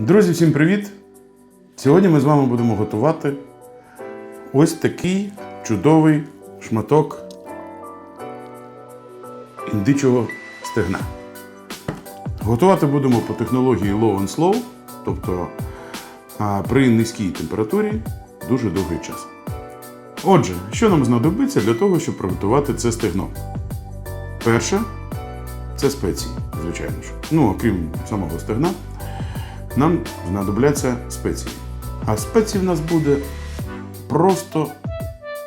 Друзі, всім привіт! Сьогодні ми з вами будемо готувати ось такий чудовий шматок індичого стегна. Готувати будемо по технології low and slow, тобто при низькій температурі дуже довгий час. Отже, що нам знадобиться для того, щоб приготувати це стегно? Перше це спеції, звичайно ж. Ну, окрім самого стегна, нам знадобляться спеції. А спецій в нас буде просто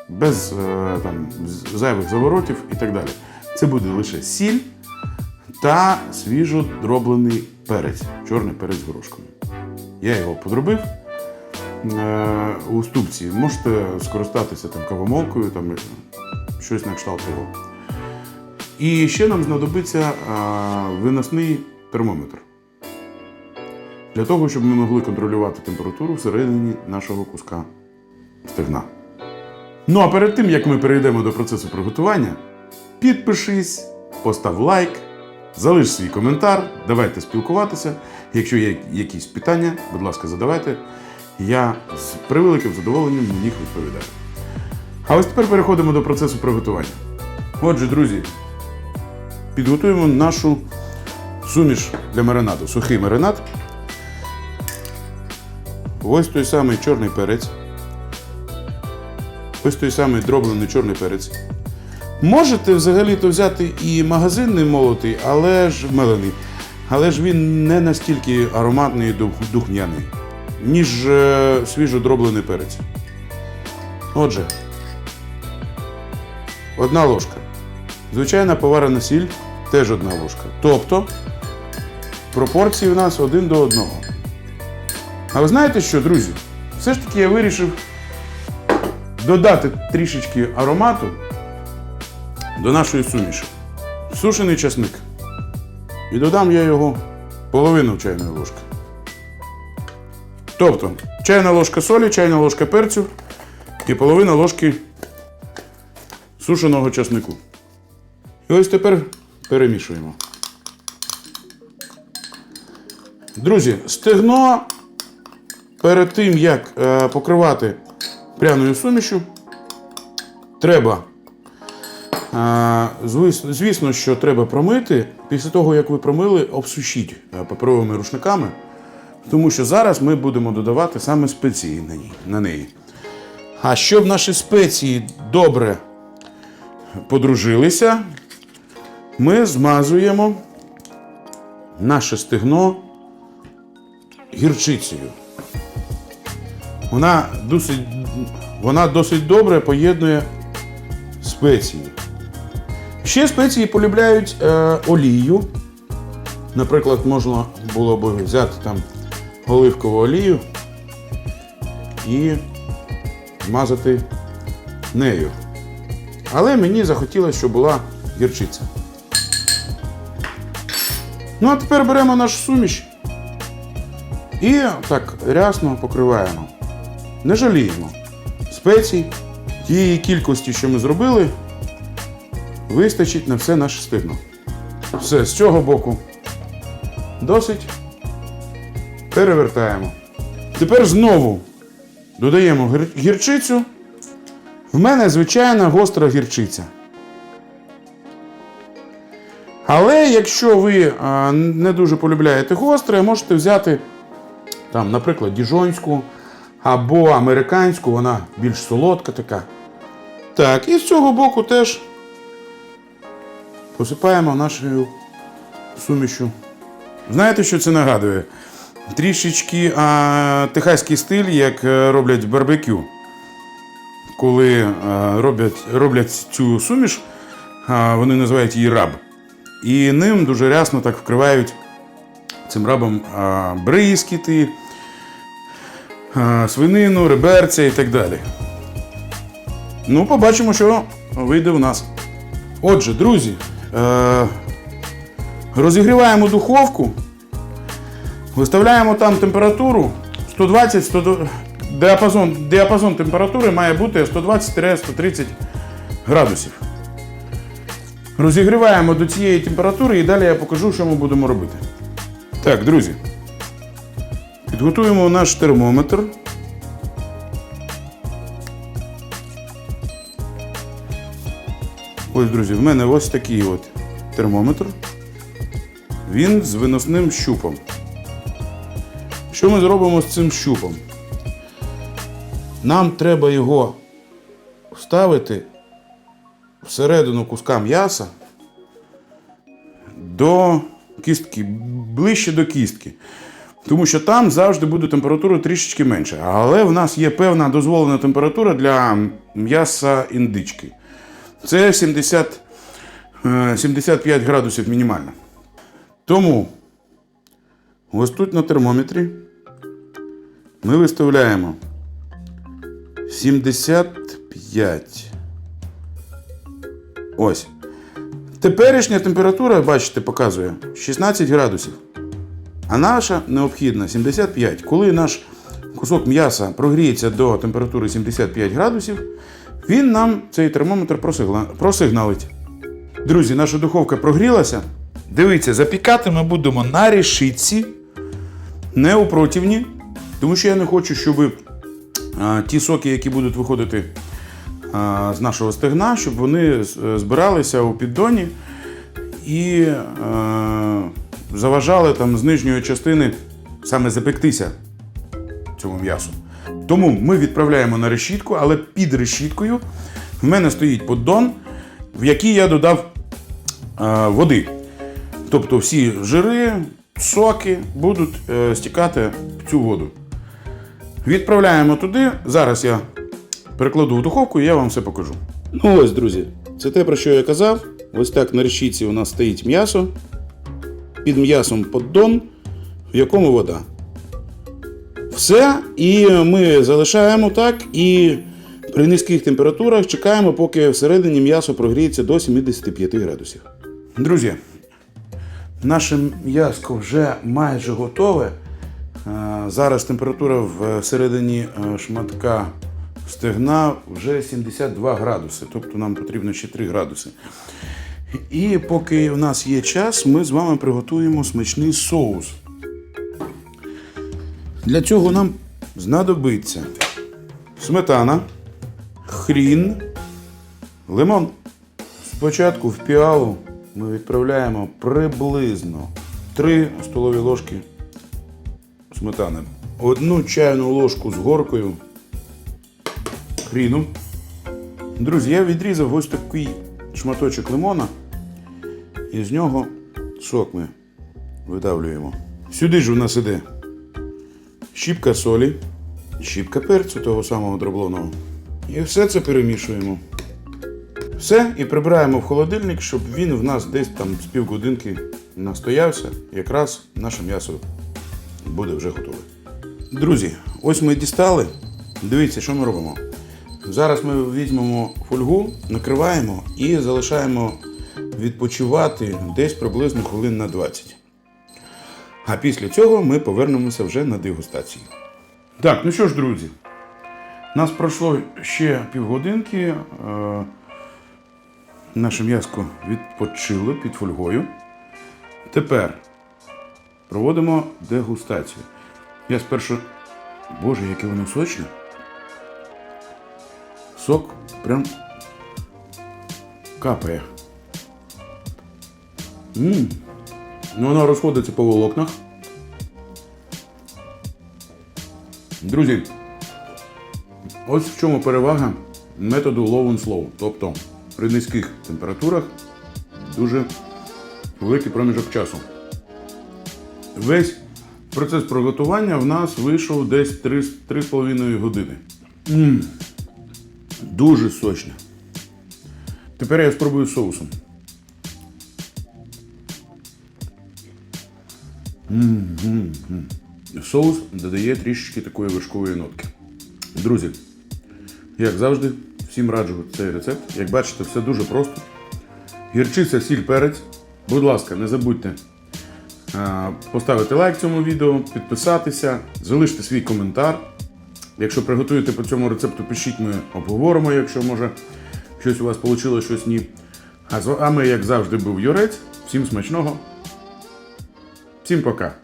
без е, там, зайвих заворотів і так далі. Це буде лише сіль та свіжо дроблений перець, чорний перець горошком. Я його подробив е, у ступці. Можете скористатися там кавомолкою, там щось на кшталт його. І ще нам знадобиться е, виносний термометр. Для того, щоб ми могли контролювати температуру всередині нашого куска стегна. Ну а перед тим, як ми перейдемо до процесу приготування, підпишись, постав лайк, залиш свій коментар, давайте спілкуватися. Якщо є якісь питання, будь ласка, задавайте. Я з превеликим задоволенням на них відповідаю. А ось тепер переходимо до процесу приготування. Отже, друзі, підготуємо нашу суміш для маринаду. Сухий маринад. Ось той самий чорний перець. Ось той самий дроблений чорний перець. Можете взагалі-то взяти і магазинний молотий, але ж мелений. Але ж він не настільки ароматний і дух- духмяний, ніж е, свіжо дроблений перець. Отже, одна ложка. Звичайна поварена сіль теж одна ложка. Тобто пропорції в нас один до одного. А ви знаєте що, друзі? Все ж таки я вирішив додати трішечки аромату до нашої суміші. Сушений часник. І додам я його половину чайної ложки. Тобто, чайна ложка солі, чайна ложка перцю і половина ложки сушеного часнику. І ось тепер перемішуємо. Друзі, стегно перед тим, як е, покривати пряною сумішю, треба, е, звісно, що треба промити. Після того, як ви промили, обсушіть е, паперовими рушниками, тому що зараз ми будемо додавати саме спеції на неї. А щоб наші спеції добре подружилися, ми змазуємо наше стегно гірчицею. Вона досить, вона досить добре поєднує спеції. Ще спеції полюбляють е, олію. Наприклад, можна було б взяти там оливкову олію і змазати нею. Але мені захотілося, щоб була гірчиця. Ну, а тепер беремо нашу суміш і так рясно покриваємо. Не жаліємо. Спецій тієї кількості, що ми зробили, вистачить на все наше стигно. Все, з цього боку досить. Перевертаємо. Тепер знову додаємо гір- гірчицю. В мене звичайна гостра гірчиця. Але якщо ви а, не дуже полюбляєте гостре, можете взяти там, наприклад, діжонську або американську, вона більш солодка така. Так, і з цього боку теж посипаємо нашою сумішю. Знаєте, що це нагадує? Трішечки а, техаський стиль, як е, роблять барбекю. Коли е, роблять, роблять цю суміш, а, вони називають її раб. І ним дуже рясно так вкривають цим рабом а, брискіти, а, свинину, реберця і так далі. Ну, побачимо, що вийде в нас. Отже, друзі, е, розігріваємо духовку, виставляємо там температуру 120 100, діапазон, діапазон температури має бути 120-130 градусів. Розігріваємо до цієї температури і далі я покажу, що ми будемо робити. Так, друзі. Підготуємо наш термометр. Ось, друзі, в мене ось такий от термометр. Він з виносним щупом. Що ми зробимо з цим щупом? Нам треба його вставити всередину куска м'яса до кістки, ближче до кістки. Тому що там завжди буде температура трішечки менша. Але в нас є певна дозволена температура для м'яса індички. Це 70, е, 75 градусів мінімально. Тому ось тут на термометрі ми виставляємо 75. Ось. Теперішня температура, бачите, показує 16 градусів. А наша необхідна 75. Коли наш кусок м'яса прогріється до температури 75 градусів, він нам цей термометр просигналить. Друзі, наша духовка прогрілася. Дивіться, запікати ми будемо на решітці, не у противні, тому що я не хочу, щоб а, ті соки, які будуть виходити а, з нашого стегна, щоб вони збиралися у піддоні і е, заважали там з нижньої частини саме запектися цьому м'ясу. Тому ми відправляємо на решітку, але під решіткою в мене стоїть поддон, в який я додав е, води. Тобто всі жири, соки будуть е, стікати в цю воду. Відправляємо туди. Зараз я перекладу в духовку і я вам все покажу. Ну ось, друзі, це те, про що я казав. Ось так на решітці у нас стоїть м'ясо. Під м'ясом поддон, в якому вода. Все. І ми залишаємо так і при низьких температурах чекаємо, поки всередині м'ясо прогріється до 75 градусів. Друзі, наше м'яско вже майже готове. Е, Зараз температура всередині е, шматка стегна вже 72 градуси, тобто нам потрібно ще 3 градуси. І поки в нас є час, ми з вами приготуємо смачний соус. Для цього нам знадобиться сметана, хрін, лимон. Спочатку в піалу ми відправляємо приблизно 3 столові ложки сметани, одну чайну ложку з горкою хріну. Друзі, я відрізав ось такий шматочок лимона, і з нього сок ми видавлюємо. Сюди ж у нас іде щіпка солі, щіпка перцю того самого дроблоного. І все це перемішуємо. Все, і прибираємо в холодильник, щоб він в нас десь там з півгодинки настоявся. Якраз наше м'ясо буде вже готове. Друзі, ось ми дістали. Дивіться, що ми робимо. Зараз ми візьмемо фольгу, накриваємо і залишаємо відпочивати десь приблизно хвилин на 20. А після цього ми повернемося вже на дегустацію. Так, ну що ж, друзі, нас пройшло ще півгодинки. Е, Наше м'яско відпочило під фольгою. Тепер проводимо дегустацію. Я спершу. Боже, яке воно сочне. Сок прям капає. М. Ну, воно розходиться по волокнах. Друзі, ось в чому перевага методу low and slow. Тобто при низьких температурах дуже великий проміжок часу. Весь процес приготування в нас вийшов десь 3 3,5 години. М. Дуже сочно. Тепер я спробую соусом. Соус додає трішечки такої вершкової нотки. Друзі, як завжди, всім раджу цей рецепт. Як бачите, все дуже просто. Гірчиця, сіль, перець. Будь ласка, не забудьте поставити лайк цьому відео, підписатися, залиште свій коментар. Якщо приготуєте по цьому рецепту, пишіть, ми обговоримо, якщо може щось у вас вийшло, щось ні. А з вами, як завжди, був Юрець. Всім смачного. Всім пока.